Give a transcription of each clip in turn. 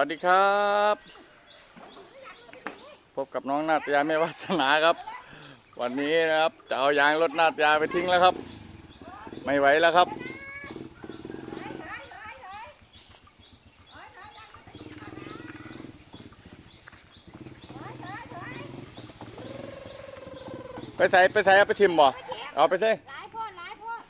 วัสดีครับ พบกับน้องนาตยาแม่วาสนาครับ วันนี้นะครับจะเอายางรถนาตยาไปทิ้งแล้วครับ ไม่ไหวแล้วครับ ไปใส่ไปใส่เอาไปทิมบ่เอาไปใส่ หลายโพดหลายโพด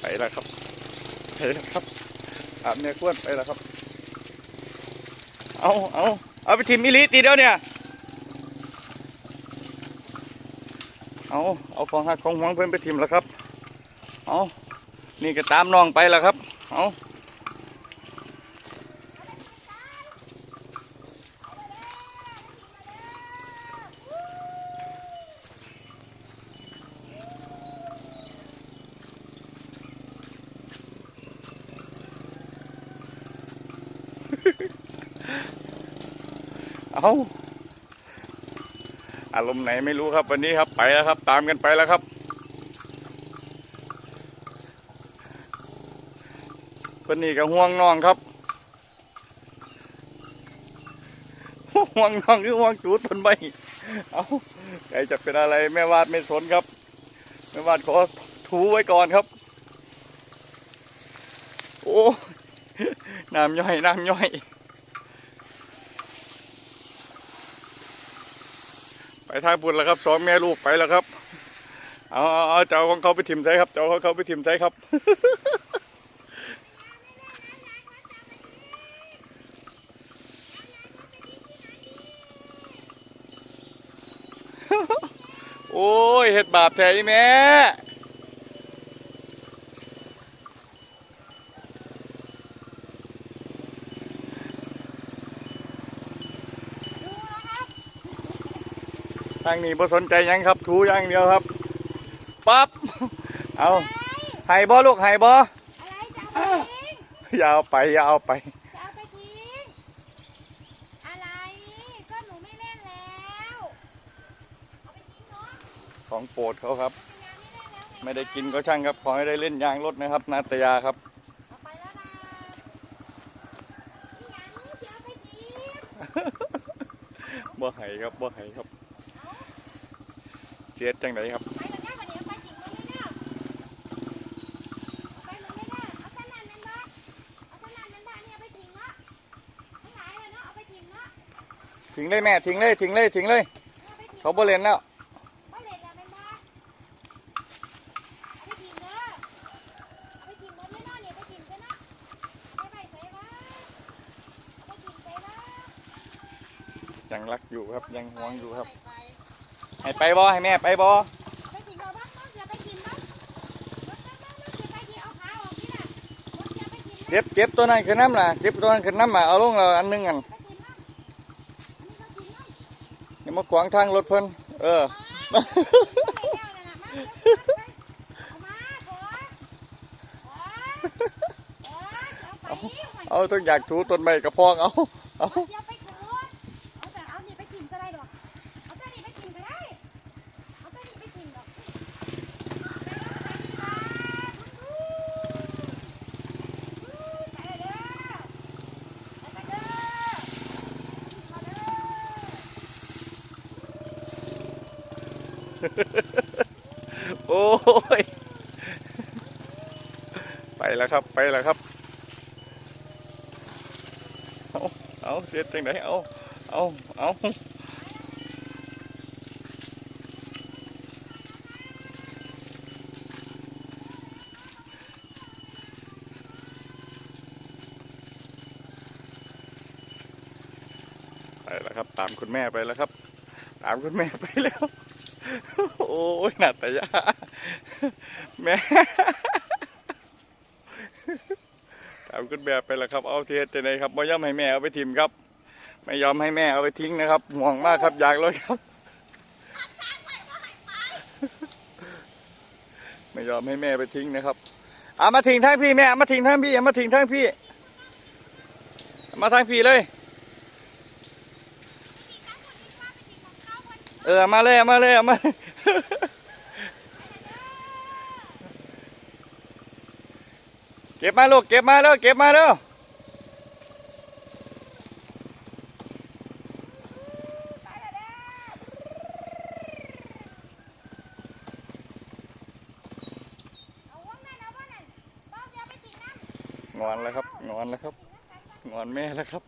ไปแล้วครับ ไปแล้วครับ อาบเนี่ยกวนไปแล้วครับ เอาเอาเอาไปทิมมิลิตีเดียวเนี่ย เอาเอาของหักของหวงเพื่อนไปทิมแล้วครับ เอานี่ก็ตามน้องไปแล้วครับ เอา เอาอารมณ์ไหนไม่รู้ครับวันนี้ครับไปแล้วครับ ตามกันไปแล้วครับเพิ่นนี่ก็ห่วงน้องครับห่วงน้องคือห่วงจูดต้นไม้เอาใครจะเป็นอะไรแม่วาดไม่สนครับแม่วาดขอถูไว้ก่อนครับ โอ้น้ำย่อยน้ำย่อย ไป ทางบุญแล้วครับสองแม่ลูกไปแล้วครับเอาเอาเจ้าของเขาไปถิ่มใจครับเจ้าของเขาไปถิ่มใจครับโอ้ยเห็ดบาปแท้แม่ ดูนะครับ ทางนี้บ่สนใจหยังครับ ถูอย่างเดียวครับปั๊บเอาไห้บ่ลูกไห้บ่อะไรจะเอาไปทิ้งอย่าเอาไปอย่าเอาไปจะเอาไปทิ้งอะไรก็หนูไม่เล่นแล้วเอาไปทิ้งเนาะของโปรดเขาครับงานไม่เล่นแล้วไงไม่ได้กินก็ช่างครับ ขอให้ได้เล่นยางรถนะครับนาตยาครับเอาไปแล้วนะอีหยังจะเอาไปทิ้งบ่ไห้ครับบ่ไห้ครับเสียดจังไหนครับไปแล้วเนี่ยวันนี้เอาไปทิ้งเลยเนี่ยเอาไปเลยเนี่ยเอาสนั่นนั่นบ้าเอาสนั่นนั่นบ้านี่เอาไปทิ้งเนาะทั้งหลายเลยเนาะเอาไปทิ้งเนาะทิ้งเลยแม่ทิ้งเลยทิ้งเลยทิ้งเลยเอาไปทิ้งเขาบ่เล่นแล้วบ่เล่นแล้วเป็นบ้าเอาไปทิ้งเด้อเอาไปทิ้งหมดเลยเนาะเนี่ยไปทิ้งซะเนาะไปไปใส่บ้าเอาไปทิ้งใส่บ้ายังรักอยู่ครับยังหวงอยู่ครับไป ให้ไปบอให้แม่ไปบอเก็บเก็บตัวนั้นขึ้นน้ำล่ะเก็บตัวนั้นขึ้นน้ำมาเอาลงเราอันนึงกันอยวมาขวางทางรถเพิ่นเออเอาต้องอยากถูต้นไม้กระพองเอาเอา เอาเดี๋ยวไปขูดเอาแต่เอานี่ไปกินก็ได้ดอก เอาแต่นี่ไปกินก็ได้ เอาแต่นี่ไปกินดอกไปเด้อไปเด้อมาเด้อ โอ้ย ไปแล้วครับ ไปแล้วครับ เอาเอาเสียดจังไหนเอา เอา เอาไปแล้วครับ ตามคุณแม่ไปแล้วครับ ตามคุณแม่ไปแล้ว โอ้ยหนัดแต่ยาแม่ตามคุณแม่ไปแล้วครับเอาเทียจะไหนครับไม่ยอมให้แม่เอาไปทิมครับ ไม่ยอมให้แม่เอาไปทิ้งนะครับห่วงมากครับอยากเลยครับ ไม่ยอมให้แม่ไปทิ้งนะครับเอามาทิ้งทางพี่แม่มาทิ้งทางพี่มาทิ้งทางพี่ มาทางพี่เลย เออเอามาเลยเอามาเลยเอามาเก็บมาลูกเก็บมาแล้วเก็บมาแล้วไปแล้วเด้อเอาว่างนั่นเอาว่างนั่นบ้องเดียวไปทิ้งน้ำงอนแล้วครับงอนแล้วครับงอนแม่แล้วครับ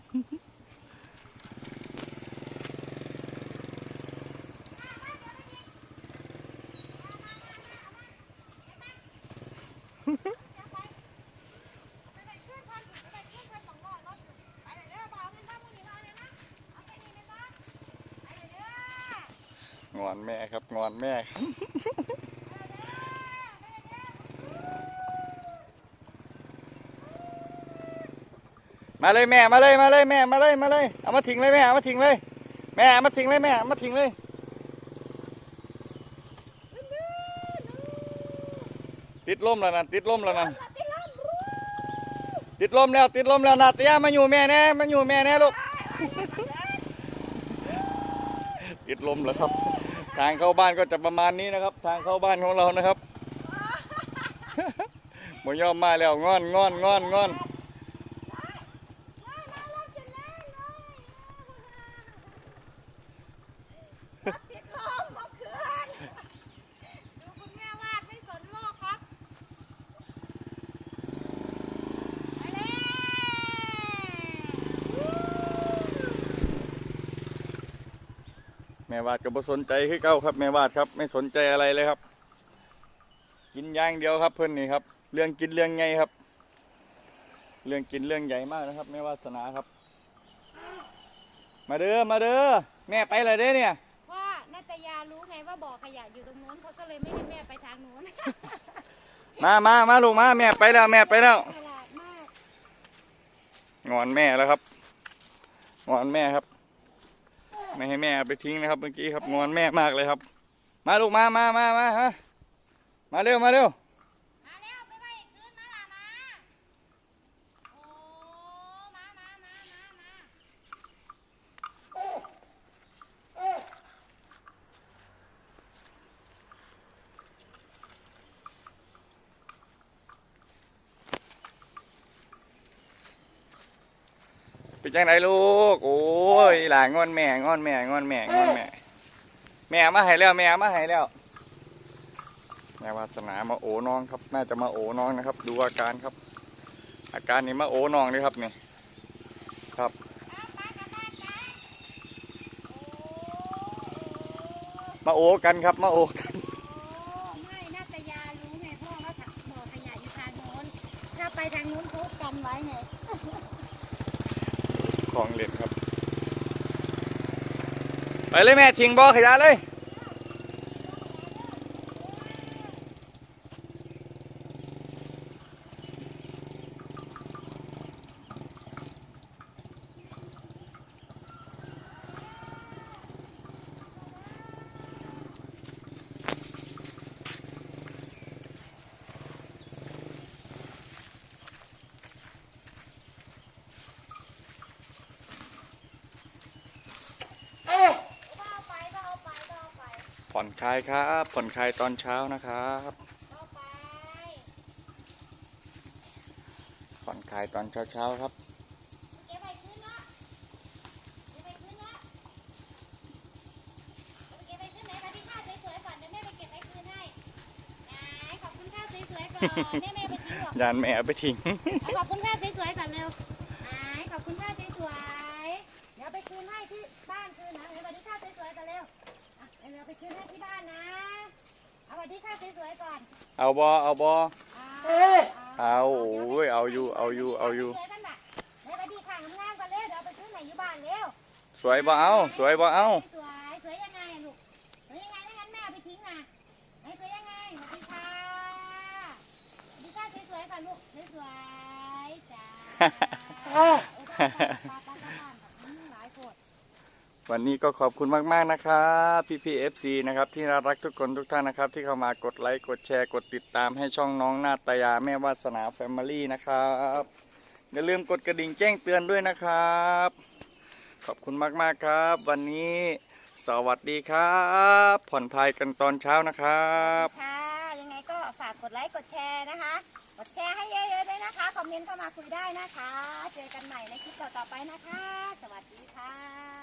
ไปไปช่วยเพิ่นไปไปช่วยเพิ่นสองรอบรถไปเลยเด้อบ่เอาเงินบ้างมึงนี่มาเอาเนี่ยนะเอาไปนี่เลยบ่ไปเลยเด้อ งอนแม่ครับ งอนแม่มาเลยแม่มาเลยมาเลยแม่มาเลยมาเลยเอามาทิ้งเลยแม่เอามาทิ้งเลยแม่เอามาทิ้งเลยแม่เอามาทิ้งเลยติดลมแล้วนะติดลมแล้วนะติดลมรู้ติดลมแล้วติดลมแล้วนาเตียมาอยู่แม่แน่มาอยู่แม่แน่ลูกติดลมแล้วครับ ทางเข้าบ้านก็จะประมาณนี้นะครับ ทางเข้าบ้านของเรานะครับหมยอมมาแล้วงอนงอนงอนงอน ว้ายมาลมจนแรงเลยรถติดลมเอาคืนดูคุณแม่วาดไม่สนโลกครับไปแล้ววู้ แม่วาดก็บ่สนใจคือเก้าครับแม่วาดครับ ไม่สนใจอะไรเลยครับ กินอย่างเดียวครับเพื่อนนี่ครับ เรื่องกินเรื่องไงครับ เรื่องกินเรื่องใหญ่มากนะครับ แม่วาสนาครับ มาเด้อมาเด้อแม่ไปเลยเด้อเนี่ยว่านาตยารู้ไงว่าบ่อขยะอยู่ตรงนู้นเขาก็เลยไม่ให้แม่ไปทางนู้นมามามาลูกมาแม่ไปแล้วแม่ไปแล้วฉลาดมากงอนแม่แล้วครับงอนแม่ครับ ไม่ให้แม่ไปทิ้งนะครับเมื่อกี้ครับงอนแม่มากเลยครับ มาลูกมามามามาฮะมาเร็วมาเร็ว มาแล้วไปไปคืนมาล่ะมา โอ้ มามามามามา เป็นจังไหนลูก โอ้ยหลานงอนแม่งอนแม่งอนแม่งอนแม่ แม่เอามาให้แล้วแม่เอามาให้แล้ว แม่วาสนามาโอน้องครับ น่าจะมาโอน้องนะครับ ดูอาการครับ อาการนี่มาโอน้องเลยครับนี่ครับเอาไปกลับบ้านกันโอ้มาโอกันครับมาโอกัน โอ้ไม่นาตยารู้ไงพ่อว่าถักบ่อขยะอยู่ทางโน้น ถ้าไปทางนู้นเขากันไว้ไง ของเล่นครับ ไปเลยแม่ทิ้งบอขยะเลย ก็เอาไปก็เอาไปก็เอาไป ผ่ อนคลายครับ ผ่อนคลายตอนเช้านะครับก็เอาไปผ่อนคลายตอนเช้าเช้าๆครับเก็บไปคืนเนาะเก็บไปคืนเนาะเอาไปเก็บไปคืนไหนมาที่ข้าสวยๆก่อนเดี๋ยวแม่ไปเก็บไปคืนให้ไหนขอบคุณข้าสวยๆก่อนแม่แม่ไปทิ้งหรอกยานแม่เอาไปทิ้งเอาขอบคุณข้าสวยๆก่อนเร็ว บ้านนะ เอาสวัสดีข้าสวยๆก่อนเอาบอเอาบอเอาเอาโอ้ยเอาอยู่เอาอยู่เอาอยู่ สวยกันน่ะเดี๋ยวไปดีข้างงามๆก่อนเร็วเดี๋ยวเอาไปคืนไหนอยู่บ้านเร็วสวยบ่เอาสวยบ่เอาสวยสวยยังไงอะลูกสวยยังไงถ้างั้นแม่เอาไปทิ้งนะไหนสวยยังไงสวัสดีค่ะสวัสดีค่ะสวยๆก่อนลูกสวยๆจ้าเออต้องขอปลาปลากระบ้านแบบนี้หลายโคตร วันนี้ก็ขอบคุณมากๆนะครับพี่พีเอฟซีนะครับที่น่ารักทุกคนทุกท่านนะครับ ที่เข้ามากดไลค์กดแชร์กดติดตามให้ช่องน้องนาตยาแม่วาสนาแฟมิลี่นะครับอย่าลืมกดกระดิ่งแจ้งเตือนด้วยนะครับ ขอบคุณมากๆครับ วันนี้สวัสดีครับ ผ่อนคลายกันตอนเช้านะครับค่ะยังไงก็ฝากกดไลค์กดแชร์นะคะ กดแชร์ให้เยอะๆด้วยนะคะคอมเมนต์เข้ามาคุยได้นะคะ เจอกันใหม่ในคลิปต่อๆไปนะคะ สวัสดีค่ะ